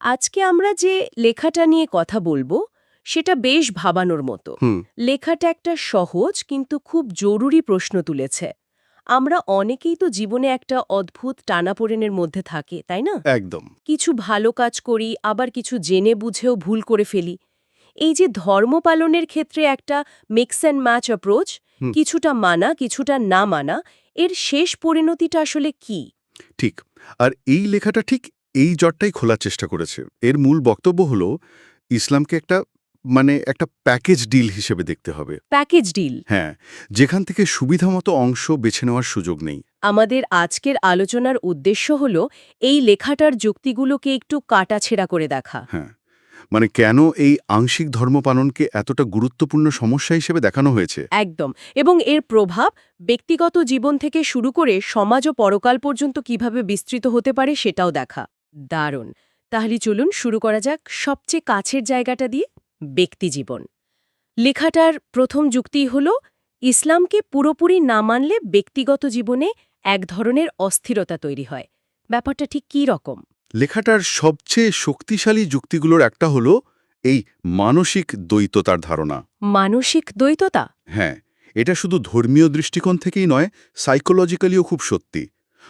আজকে আমরা যে লেখাটা নিয়ে কথা বলব সেটা বেশ ভাবানোর মতো। লেখাটা একটা সহজ কিন্তু খুব জরুরি প্রশ্ন তুলেছে। আমরা অনেকেই তো জীবনে একটা অদ্ভুত টানাপোড়েনের মধ্যে থাকে তাই না? একদম। কিছু ভালো কাজ করি আবার কিছু জেনে বুঝেও ভুল করে ফেলি। এই যে ধর্ম পালনের ক্ষেত্রে একটা মিক্স অ্যান্ড ম্যাচ অ্যাপ্রোচ কিছুটা মানা কিছুটা না মানা এর শেষ পরিণতিটা আসলে কি? ঠিক। আর এই লেখাটা ঠিক এই জটটাই খোলার চেষ্টা করেছে। এর মূল বক্তব্য হলো ইসলামকে একটা মানে একটা প্যাকেজ ডিল হিসেবে দেখতে হবে। Package deal. হ্যাঁ যেখান থেকে সুবিধামতো অংশ বেছে নেওয়ার সুযোগ নেই। আমাদের আজকের আলোচনার উদ্দেশ্য হল এই লেখাটার যুক্তিগুলোকে একটু কাটাছেড়া করে দেখা। হ্যাঁ মানে কেন এই আংশিক ধর্ম পালনকে এতটা গুরুত্বপূর্ণ সমস্যা হিসেবে দেখানো হয়েছে? একদম এবং এর প্রভাব ব্যক্তিগত জীবন থেকে শুরু করে সমাজ ও পরকাল পর্যন্ত কীভাবে বিস্তৃত হতে পারে সেটাও দেখা। দারুণ। তাহলে চলুন শুরু করা যাক সবচেয়ে কাছের জায়গাটা দিয়ে ব্যক্তিজীবন লেখাটার প্রথম যুক্তি হল ইসলামকে পুরোপুরি না মানলে ব্যক্তিগত জীবনে এক ধরনের অস্থিরতা তৈরি হয়। ব্যাপারটা ঠিক কী রকম? লেখাটার সবচেয়ে শক্তিশালী যুক্তিগুলোর একটা হলো এই মানসিক দ্বৈততার ধারণা। মানসিক দ্বৈততা? হ্যাঁ এটা শুধু ধর্মীয় দৃষ্টিকোণ থেকেই নয় সাইকোলজিক্যালিও খুব সত্যি।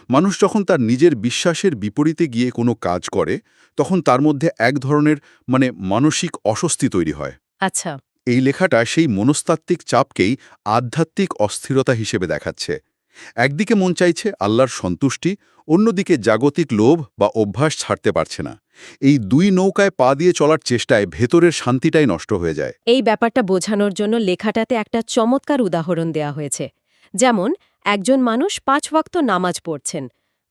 মানুষ যখন তার নিজের বিশ্বাসের বিপরীতে গিয়ে কোনো কাজ করে তখন তার মধ্যে এক ধরনের মানে মানসিক অস্বস্তি তৈরি হয়। আচ্ছা। এই লেখাটা সেই মনস্তাত্ত্বিক চাপকেই আধ্যাত্মিক অস্থিরতা হিসেবে দেখাচ্ছে। একদিকে মন চাইছে আল্লাহর সন্তুষ্টি অন্যদিকে জাগতিক লোভ বা অভ্যাস ছাড়তে পারছে না। এই দুই নৌকায় পা দিয়ে চলার চেষ্টায় ভেতরের শান্তিটাই নষ্ট হয়ে যায়। এই ব্যাপারটা বোঝানোর জন্য লেখাটাতে একটা চমৎকার উদাহরণ দেয়া হয়েছে। যেমন একজন মানুষ পাঁচ ওয়াক্ত নামাজ পড়ছেন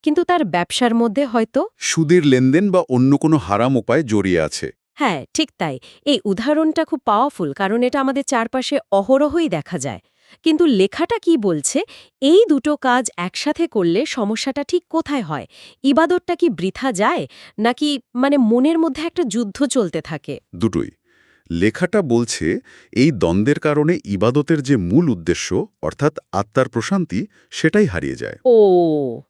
কিন্তু তার ব্যবসার মধ্যে হয়তো সুদের লেনদেন বা অন্য কোনো হারাম উপায় জড়িয়ে আছে। হ্যাঁ ঠিক তাই। এই উদাহরণটা খুব পাওয়ারফুল কারণ এটা আমাদের চারপাশে অহরহই দেখা যায়। কিন্তু লেখাটা কি বলছে? এই দুটো কাজ একসাথে করলে সমস্যাটা ঠিক কোথায় হয়? ইবাদতটা কি বৃথা যায়? নাকি মানে মনের মধ্যে একটা যুদ্ধ চলতে থাকে? দুটোই। লেখাটা বলছে এই দ্বন্দ্বের কারণে ইবাদতের যে মূল উদ্দেশ্য অর্থাৎ আত্মার প্রশান্তি সেটাই হারিয়ে যায়। ও।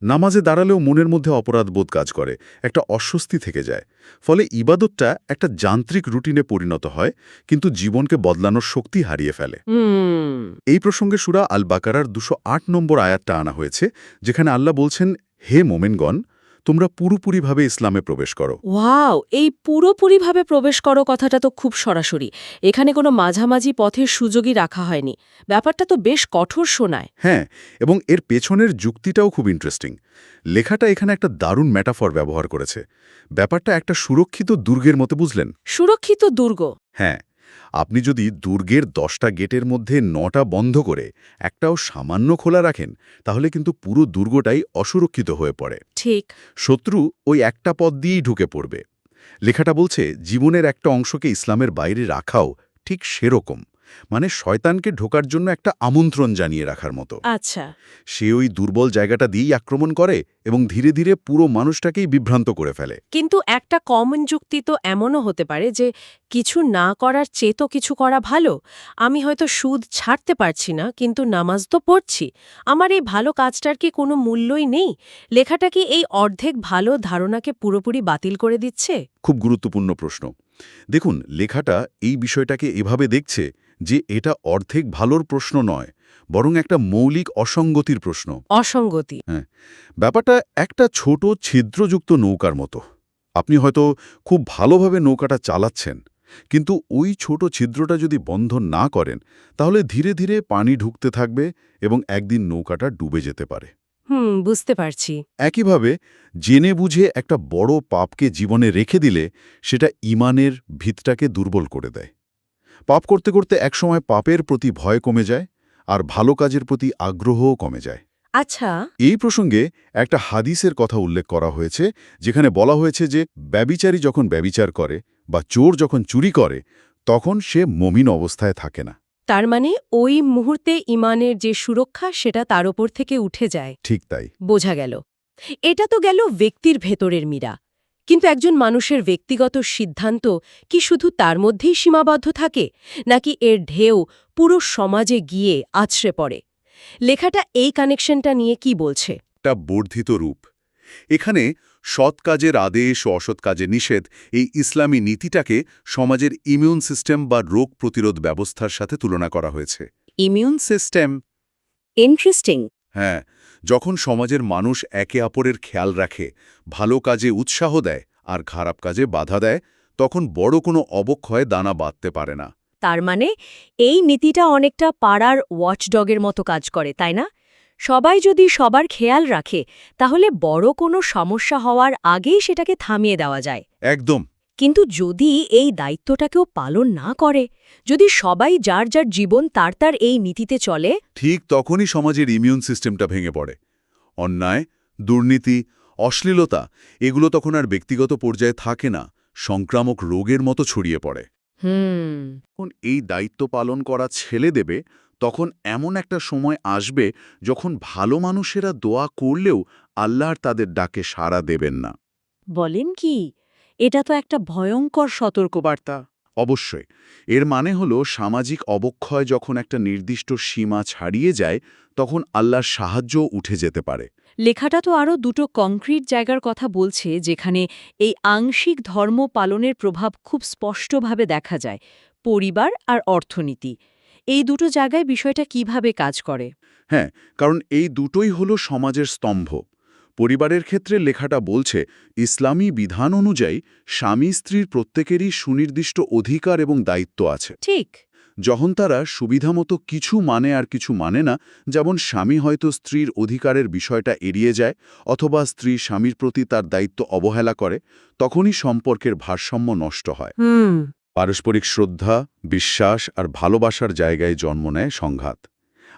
নামাজে দাঁড়ালেও মনের মধ্যে অপরাধ বোধ কাজ করে একটা অস্বস্তি থেকে যায়। ফলে ইবাদতটা একটা যান্ত্রিক রুটিনে পরিণত হয় কিন্তু জীবনকে বদলানোর শক্তি হারিয়ে ফেলে। এই প্রসঙ্গে সুরা আল বাকারার দুশো আট নম্বর আয়াতটা আনা হয়েছে যেখানে আল্লাহ বলছেন হে মোমেনগণ তোমরা পুরোপুরিভাবে ইসলামে প্রবেশ করো। ওয়াও এই পুরোপুরিভাবে প্রবেশ করো কথাটা তো খুব সরাসরি। এখানে কোনো মাঝামাঝি পথের সুযোগই রাখা হয়নি। ব্যাপারটা তো বেশ কঠোর শোনায়। হ্যাঁ এবং এর পেছনের যুক্তিটাও খুব ইন্টারেস্টিং লেখাটা এখানে একটা দারুণ ম্যাটাফর ব্যবহার করেছে। ব্যাপারটা একটা সুরক্ষিত দুর্গের মতো বুঝলেন? সুরক্ষিত দুর্গ। হ্যাঁ আপনি যদি দুর্গের দশটা গেটের মধ্যে নটা বন্ধ করে একটাও সামান্য খোলা রাখেন তাহলে কিন্তু পুরো দুর্গটাই অসুরক্ষিত হয়ে পড়ে। ঠিক। শত্রু ওই একটা পথ দিয়েই ঢুকে পড়বে। লেখাটা বলছে জীবনের একটা অংশকে ইসলামের বাইরে রাখাও ঠিক সেরকম। মানে শয়তানকে ঢোকার জন্য একটা আমন্ত্রণ জানিয়ে রাখার মতো। আচ্ছা। সে ওই দুর্বল জায়গাটা দিয়েই আক্রমণ করে এবং ধীরে ধীরে পুরো মানুষটাকেই বিভ্রান্ত করে ফেলে। কিন্তু একটা কমন যুক্তি তো এমনও হতে পারে যে কিছু না করার চেয়ে তো কিছু করা ভালো। আমি হয়তো সুদ ছাড়তে পারছি না কিন্তু নামাজ তো পড়ছি। আমার এই ভালো কাজটার কি কোনো মূল্যই নেই? লেখাটা কি এই অর্ধেক ভালো ধারণাকে পুরোপুরি বাতিল করে দিচ্ছে? খুব গুরুত্বপূর্ণ প্রশ্ন। দেখুন লেখাটা এই বিষয়টাকে এভাবে দেখছে যে এটা অর্ধেক ভালোর প্রশ্ন নয় বরং একটা মৌলিক অসঙ্গতির প্রশ্ন। অসঙ্গতি। হ্যাঁ ব্যাপারটা একটা ছোট ছিদ্রযুক্ত নৌকার মতো। আপনি হয়তো খুব ভালোভাবে নৌকাটা চালাচ্ছেন কিন্তু ওই ছোট ছিদ্রটা যদি বন্ধ না করেন তাহলে ধীরে ধীরে পানি ঢুকতে থাকবে এবং একদিন নৌকাটা ডুবে যেতে পারে। হুম বুঝতে পারছি। একইভাবে জেনে বুঝে একটা বড় পাপকে জীবনে রেখে দিলে সেটা ইমানের ভিতটাকে দুর্বল করে দেয়। পাপ করতে করতে একসময় পাপের প্রতি ভয় কমে যায় আর ভালো কাজের প্রতি আগ্রহও কমে যায়। আচ্ছা। এই প্রসঙ্গে একটা হাদিসের কথা উল্লেখ করা হয়েছে যেখানে বলা হয়েছে যে ব্যবিচারী যখন ব্যবিচার করে বা চোর যখন চুরি করে তখন সে মমিন অবস্থায় থাকে না। তার মানে ওই মুহূর্তে ইমানের যে সুরক্ষা সেটা তার ওপর থেকে উঠে যায়। ঠিক তাই। বোঝা গেল। এটা তো গেল ব্যক্তির ভেতরের মীরা। কিন্তু একজন মানুষের ব্যক্তিগত সিদ্ধান্ত কি শুধু তার মধ্যেই সীমাবদ্ধ থাকে নাকি এর ঢেউ পুরো সমাজে গিয়ে আছড়ে পড়ে? লেখাটা এই কানেকশনটা নিয়ে কি বলছে? একটা বর্ধিত রূপ। এখানে সৎ কাজের আদেশ ও অসৎ কাজের নিষেধ এই ইসলামী নীতিটাকে সমাজের ইমিউন সিস্টেম বা রোগ প্রতিরোধ ব্যবস্থার সাথে তুলনা করা হয়েছে। Immune system? ইন্টারেস্টিং। হ্যাঁ যখন সমাজের মানুষ একে অপরের খেয়াল রাখে ভালো কাজে উৎসাহ দেয় আর খারাপ কাজে বাধা দেয় তখন বড় কোনো অবক্ষয় দানা বাঁধতে পারে না। তার মানে এই নীতিটা অনেকটা পাড়ার ওয়াচডগের মতো কাজ করে তাই না? সবাই যদি সবার খেয়াল রাখে তাহলে বড় কোনো সমস্যা হওয়ার আগেই সেটাকে থামিয়ে দেওয়া যায়। একদম। কিন্তু যদি এই দায়িত্বটাকেও পালন না করে যদি সবাই যার যার জীবন তার তার এই নীতিতে চলে ঠিক তখনই সমাজের ইমিউন সিস্টেমটা ভেঙে পড়ে। অন্যায় দুর্নীতি অশ্লীলতা এগুলো তখন আর ব্যক্তিগত পর্যায়ে থাকে না সংক্রামক রোগের মতো ছড়িয়ে পড়ে। হুম। এই দায়িত্ব পালন করা ছেলে দেবে তখন এমন একটা সময় আসবে যখন ভালো মানুষেরা দোয়া করলেও আল্লাহর তাদের ডাকে সাড়া দেবেন না। বলেন কি? এটা তো একটা ভয়ঙ্কর সতর্কবার্তা। অবশ্যই। এর মানে হলো সামাজিক অবক্ষয় যখন একটা নির্দিষ্ট সীমা ছাড়িয়ে যায় তখন আল্লাহর সাহায্য উঠে যেতে পারে। লেখাটা তো আরও দুটো কংক্রিট জায়গার কথা বলছে যেখানে এই আংশিক ধর্ম পালনের প্রভাব খুব স্পষ্টভাবে দেখা যায় পরিবার আর অর্থনীতি। এই দুটো জায়গায় বিষয়টা কীভাবে কাজ করে? হ্যাঁ কারণ এই দুটোই হলো সমাজের স্তম্ভ। পরিবারের ক্ষেত্রে লেখাটা বলছে ইসলামী বিধান অনুযায়ী স্বামী স্ত্রীর প্রত্যেকেরই সুনির্দিষ্ট অধিকার এবং দায়িত্ব আছে। ঠিক। যখন তারা সুবিধামতো কিছু মানে আর কিছু মানে না যেমন স্বামী হয়তো স্ত্রীর অধিকারের বিষয়টা এড়িয়ে যায় অথবা স্ত্রী স্বামীর প্রতি তার দায়িত্ব অবহেলা করে তখনই সম্পর্কের ভারসাম্য নষ্ট হয়। পারস্পরিক শ্রদ্ধা বিশ্বাস আর ভালোবাসার জায়গায় জন্ম নেয় সংঘাত।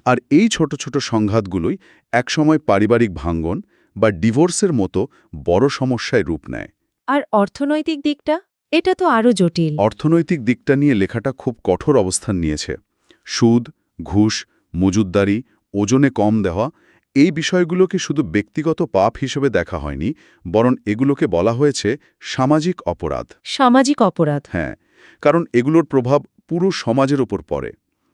আর এই ছোট ছোট সংঘাতগুলোই একসময় পারিবারিক ভাঙ্গন বা ডিভোর্সের মতো বড় সমস্যায় রূপ নেয়। আর অর্থনৈতিক দিকটা? এটা তো আরও জটিল। অর্থনৈতিক দিকটা নিয়ে লেখাটা খুব কঠোর অবস্থান নিয়েছে। সুদ ঘুষ মজুদ্দারি ওজনে কম দেওয়া এই বিষয়গুলোকে শুধু ব্যক্তিগত পাপ হিসেবে দেখা হয়নি বরং এগুলোকে বলা হয়েছে সামাজিক অপরাধ। সামাজিক অপরাধ। হ্যাঁ কারণ এগুলোর প্রভাব পুরো সমাজের ওপর পড়ে।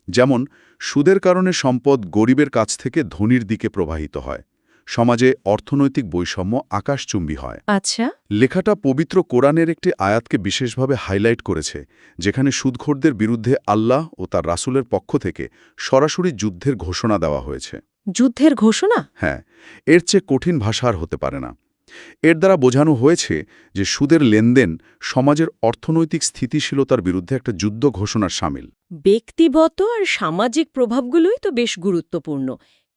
যেমন সুদের কারণে সম্পদ গরিবের কাছ থেকে ধনীর দিকে প্রবাহিত হয়। সমাজে অর্থনৈতিক বৈষম্য আকাশচুম্বী হয়। আচ্ছা। লেখাটা পবিত্র কোরআনের একটি আয়াতকে বিশেষভাবে হাইলাইট করেছে যেখানে সুদখোরদের বিরুদ্ধে আল্লাহ ও তার রাসূলের পক্ষ থেকে সরাসরি যুদ্ধের ঘোষণা দেওয়া হয়েছে। যুদ্ধের ঘোষণা? হ্যাঁ এর চেয়ে কঠিন ভাষা আর হতে পারে না। এর দ্বারা বোঝানো হয়েছে যে সুদের লেনদেন সমাজের অর্থনৈতিক স্থিতিশীলতার বিরুদ্ধে একটা যুদ্ধ ঘোষণার সামিল। ব্যক্তিগত আর সামাজিক প্রভাবগুলোই তো বেশ গুরুত্বপূর্ণ।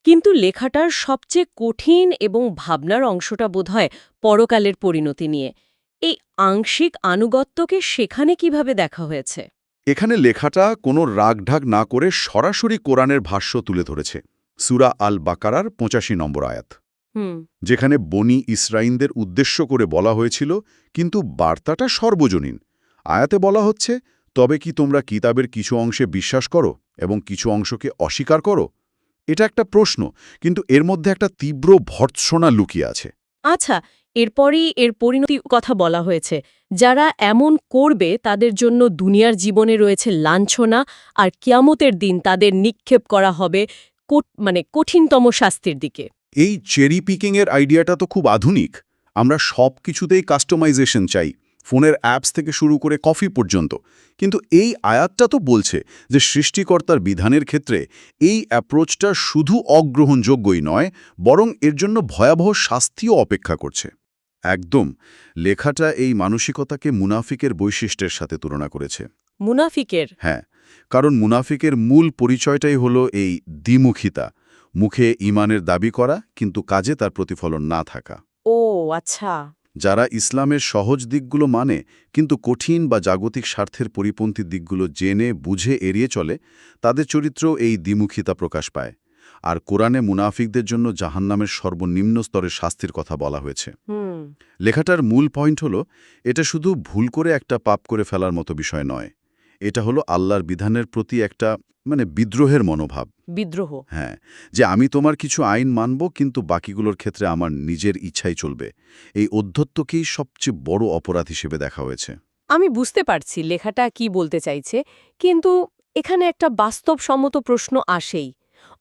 কিন্তু লেখাটার সবচেয়ে কঠিন এবং ভাবনার অংশটা বোধহয় পরকালের পরিণতি নিয়ে। এই আংশিক আনুগত্যকে সেখানে কীভাবে দেখা হয়েছে? এখানে লেখাটা কোনো রাগঢাক না করে সরাসরি কোরআনের ভাষ্য তুলে ধরেছে। সুরা আল বাকারার পঁচাশি নম্বর আয়াত। যেখানে বনি ইসরাইনদের উদ্দেশ্য করে বলা হয়েছিল কিন্তু বার্তাটা সর্বজনীন। আয়াতে বলা হচ্ছে তবে কি তোমরা কিতাবের কিছু অংশে বিশ্বাস করো এবং কিছু অংশকে অস্বীকার করো? এটা একটা প্রশ্ন কিন্তু এর মধ্যে একটা তীব্র ভর্ৎসনা লুকিয়ে আছে। আচ্ছা এরপরই এর পরিণতি কথা বলা হয়েছে। যারা এমন করবে তাদের জন্য দুনিয়ার জীবনে রয়েছে লাঞ্ছনা আর কিয়ামতের দিন তাদের নিক্ষেপ করা হবে কোট- মানে কঠিনতম শাস্তির দিকে। এই চেরি পিকিংয়ের আইডিয়াটা তো খুব আধুনিক। আমরা সব কিছুতেই কাস্টমাইজেশন চাই ফোনের অ্যাপস থেকে শুরু করে কফি পর্যন্ত। কিন্তু এই আয়াতটা তো বলছে যে সৃষ্টিকর্তার বিধানের ক্ষেত্রে এই অ্যাপ্রোচটা শুধু অগ্রহণযোগ্যই নয় বরং এর জন্য ভয়াবহ শাস্তিও অপেক্ষা করছে। একদম লেখাটা এই মানসিকতাকে মুনাফিকের বৈশিষ্ট্যের সাথে তুলনা করেছে। মুনাফিকের? হ্যাঁ কারণ মুনাফিকের মূল পরিচয়টাই হলো এই দ্বিমুখিতা। মুখে ইমানের দাবি করা কিন্তু কাজে তার প্রতিফলন না থাকা। ও আচ্ছা। যারা ইসলামের সহজ দিকগুলো মানে কিন্তু কঠিন বা জাগতিক স্বার্থের পরিপন্থী দিকগুলো জেনে বুঝে এড়িয়ে চলে তাদের চরিত্র এই দ্বিমুখিতা প্রকাশ পায়। আর কোরআনে মুনাফিকদের জন্য জাহান্নামের সর্বনিম্ন স্তরের শাস্তির কথা বলা হয়েছে। লেখাটার মূল পয়েন্ট হলো এটা শুধু ভুল করে একটা পাপ করে ফেলার মতো বিষয় নয়। এটা হলো আল্লাহর বিধানের প্রতি একটা মানে বিদ্রোহের মনোভাব। বিদ্রোহ। হ্যাঁ যে আমি তোমার কিছু আইন মানব কিন্তু বাকিগুলোর ক্ষেত্রে আমার নিজের ইচ্ছাই চলবে। এই অধ্যত্বকেই সবচেয়ে বড় অপরাধ হিসেবে দেখা হয়েছে। আমি বুঝতে পারছি লেখাটা কি বলতে চাইছে কিন্তু এখানে একটা বাস্তবসম্মত প্রশ্ন আসেই।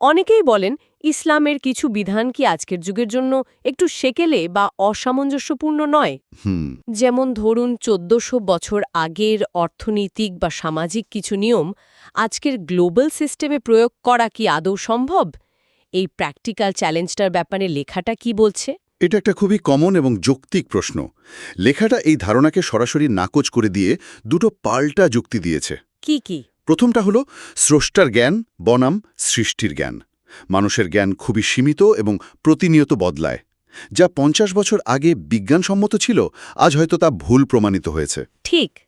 অনেকেই বলেন ইসলামের কিছু বিধান কি আজকের যুগের জন্য একটু সেকেলে বা অসামঞ্জস্যপূর্ণ নয়? যেমন ধরুন চোদ্দশো বছর আগের অর্থনৈতিক বা সামাজিক কিছু নিয়ম আজকের গ্লোবাল সিস্টেমে প্রয়োগ করা কি আদৌ সম্ভব? এই প্র্যাকটিক্যাল চ্যালেঞ্জটার ব্যাপারে লেখাটা কি বলছে? এটা একটা খুবই কমন এবং যৌক্তিক প্রশ্ন। লেখাটা এই ধারণাকে সরাসরি নাকচ করে দিয়ে দুটো পাল্টা যুক্তি দিয়েছে। কি কি? প্রথমটা হলো স্রষ্টার জ্ঞান বনাম সৃষ্টির জ্ঞান। মানুষের জ্ঞান খুবই সীমিত এবং প্রতিনিয়ত বদলায়। যা পঞ্চাশ বছর আগে বিজ্ঞানসম্মত ছিল আজ হয়তো তা ভুল প্রমাণিত হয়েছে। ঠিক।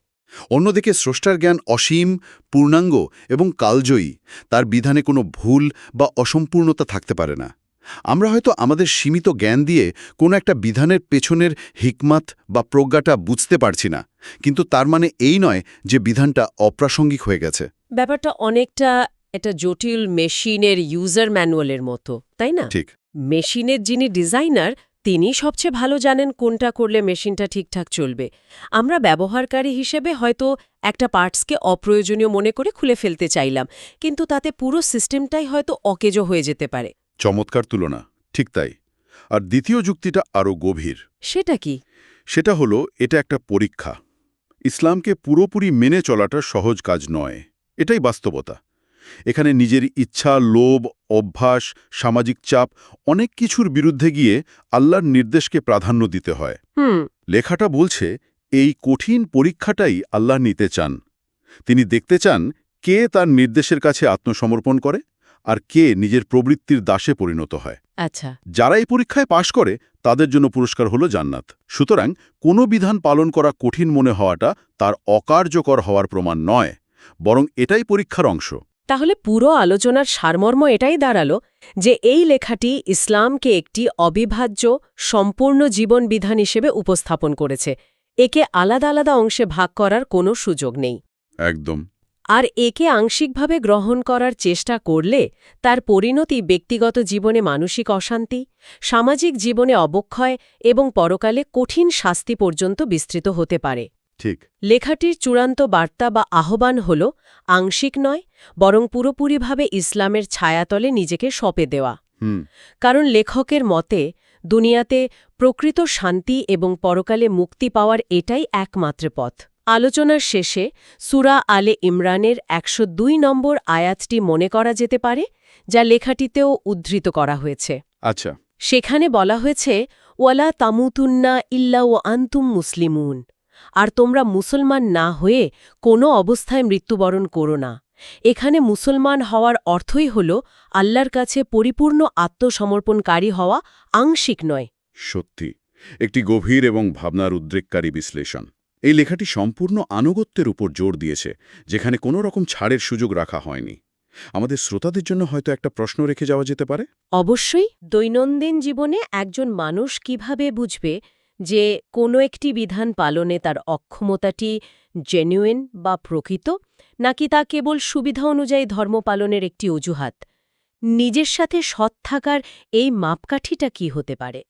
অন্যদিকে স্রষ্টার জ্ঞান অসীম পূর্ণাঙ্গ এবং কালজয়ী। তার বিধানে কোনো ভুল বা অসম্পূর্ণতা থাকতে পারে না। আমরা হয়তো আমাদের সীমিত জ্ঞান দিয়ে কোনো একটা বিধানের পেছনের হিকমাত বা প্রজ্ঞাটা বুঝতে পারছি না কিন্তু তার মানে এই নয় যে বিধানটা অপ্রাসঙ্গিক হয়ে গেছে। ব্যাপারটা অনেকটা এটা জটিল মেশিনের ইউজার ম্যানুয়ালের মতো তাই না? ঠিক। মেশিনের যিনি ডিজাইনার তিনি সবচেয়ে ভালো জানেন কোনটা করলে মেশিনটা ঠিকঠাক চলবে। আমরা ব্যবহারকারী হিসেবে হয়তো একটা পার্টসকে অপ্রয়োজনীয় মনে করে খুলে ফেলতে চাইলাম কিন্তু তাতে পুরো সিস্টেমটাই হয়তো অকেজো হয়ে যেতে পারে। চমৎকার তুলনা ঠিক তাই। আর দ্বিতীয় যুক্তিটা আরও গভীর। সেটা কি? সেটা হলো এটা একটা পরীক্ষা। ইসলামকে পুরোপুরি মেনে চলাটা সহজ কাজ নয়। এটাই বাস্তবতা। এখানে নিজের ইচ্ছা লোভ অভ্যাস সামাজিক চাপ অনেক কিছুর বিরুদ্ধে গিয়ে আল্লাহর নির্দেশকে প্রাধান্য দিতে হয়। লেখাটা বলছে এই কঠিন পরীক্ষাটাই আল্লাহ নিতে চান। তিনি দেখতে চান কে তার নির্দেশের কাছে আত্মসমর্পণ করে? আর কে নিজের প্রবৃত্তির দাসে পরিণত হয়। আচ্ছা। যারা এই পরীক্ষায় পাশ করে তাদের জন্য পুরস্কার হলো জান্নাত। সুতরাং কোনো বিধান পালন করা কঠিন মনে হওয়াটা তার অকার্যকর হওয়ার প্রমাণ নয় বরং এটাই পরীক্ষার অংশ। তাহলে পুরো আলোচনার সারমর্ম এটাই দাঁড়াল যে এই লেখাটি ইসলামকে একটি অবিভাজ্য সম্পূর্ণ জীবন বিধান হিসেবে উপস্থাপন করেছে। একে আলাদা আলাদা অংশে ভাগ করার কোনো সুযোগ নেই। একদম। আর একে আংশিকভাবে গ্রহণ করার চেষ্টা করলে তার পরিণতি ব্যক্তিগত জীবনে মানসিক অশান্তি সামাজিক জীবনে অবক্ষয় এবং পরকালে কঠিন শাস্তি পর্যন্ত বিস্তৃত হতে পারে। ঠিক। লেখাটির চূড়ান্ত বার্তা বা আহ্বান হল আংশিক নয় বরং পুরোপুরিভাবে ইসলামের ছায়াতলে নিজেকে সঁপে দেওয়া। কারণ লেখকের মতে দুনিয়াতে প্রকৃত শান্তি এবং পরকালে মুক্তি পাওয়ার এটাই একমাত্র পথ। আলোচনার শেষে সুরা আলে ইমরানের একশো দুই নম্বর আয়াতটি মনে করা যেতে পারে যা লেখাটিতেও উদ্ধৃত করা হয়েছে। আচ্ছা। সেখানে বলা হয়েছে ওয়ালা তামুতুন্না ইল্লা ও আন্তুম মুসলিমুন। আর তোমরা মুসলমান না হয়ে কোনো অবস্থায় মৃত্যুবরণ করো না। এখানে মুসলমান হওয়ার অর্থই হল আল্লাহর কাছে পরিপূর্ণ আত্মসমর্পণকারী হওয়া আংশিক নয়। সত্যি। একটি গভীর এবং ভাবনার উদ্রেককারী বিশ্লেষণ। এই লেখাটি সম্পূর্ণ আনুগত্যের উপর জোর দিয়েছে, যেখানে কোনো রকম ছাড়ের সুযোগ রাখা হয়নি। আমাদের শ্রোতাদের জন্য হয়তো একটা প্রশ্ন রেখে যাওয়া যেতে পারে? অবশ্যই, দৈনন্দিন জীবনে একজন মানুষ কীভাবে বুঝবে যে কোনো একটি বিধান পালনে তার অক্ষমতাটি জেনুইন বা প্রকৃত, নাকি তা কেবল সুবিধা অনুযায়ী ধর্ম পালনের একটি অজুহাত? নিজের সাথে সৎ থাকার এই মাপকাঠিটা কি হতে পারে?